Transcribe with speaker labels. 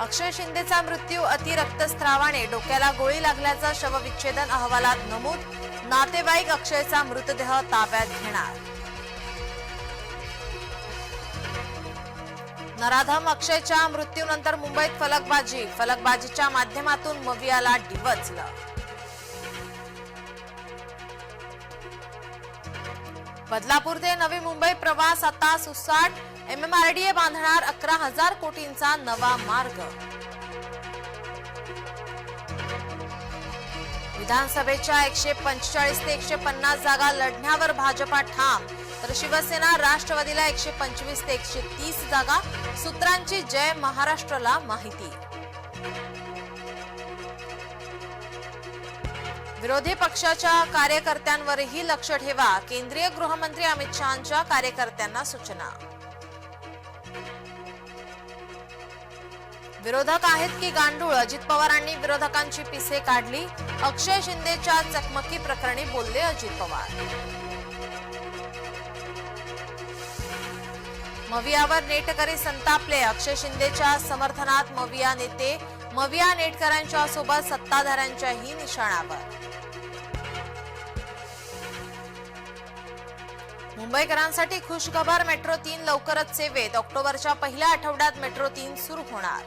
Speaker 1: अक्षय शिंदेचा मृत्यू अतिरक्तस्रावाने डोक्याला गोळी लागल्याचं शवविच्छेदन अहवालात नमूद नातेवाईक अक्षयचा मृतदेह ताब्यात घेणार. नराधम अक्षयच्या मृत्यूनंतर मुंबईत फलकबाजी फलकबाजीच्या माध्यमातून मवियाला डिवचलं. बदलापूर ते नवी मुंबई प्रवास आता सुसाट एमएमआरडीए बांधणार अकरा हजार कोटींचा नवा मार्ग. विधानसभेच्या एकशे पंचेचाळीस ते एकशे पन्नास जागा लढण्यावर भाजपा ठाम. तर शिवसेना राष्ट्रवादीला एकशे पंचवीस ते एकशे तीस जागा. सूत्रांची जय महाराष्ट्राला माहिती. विरोधी पक्षाच्या कार्यकर्त्यांवरही लक्ष ठेवा. केंद्रीय गृहमंत्री अमित शहांच्या कार्यकर्त्यांना सूचना. विरोधक आहेत की गांडूळ? अजित पवारांनी विरोधकांची पिसे काढली. अक्षय शिंदेच्या चकमकी प्रकरणी बोलले अजित पवार. मवियावर नेटकरी संतापले. अक्षय शिंदेच्या समर्थनात मविया नेते मविया नेटकरांच्या सोबत सत्ताधाऱ्यांच्याही निशाणावर. मुंबईकरांसाठी खुशखबर मेट्रो तीन लवकरच सेवेत. ऑक्टोबरच्या पहिल्या आठवड्यात मेट्रो तीन सुरू होणार.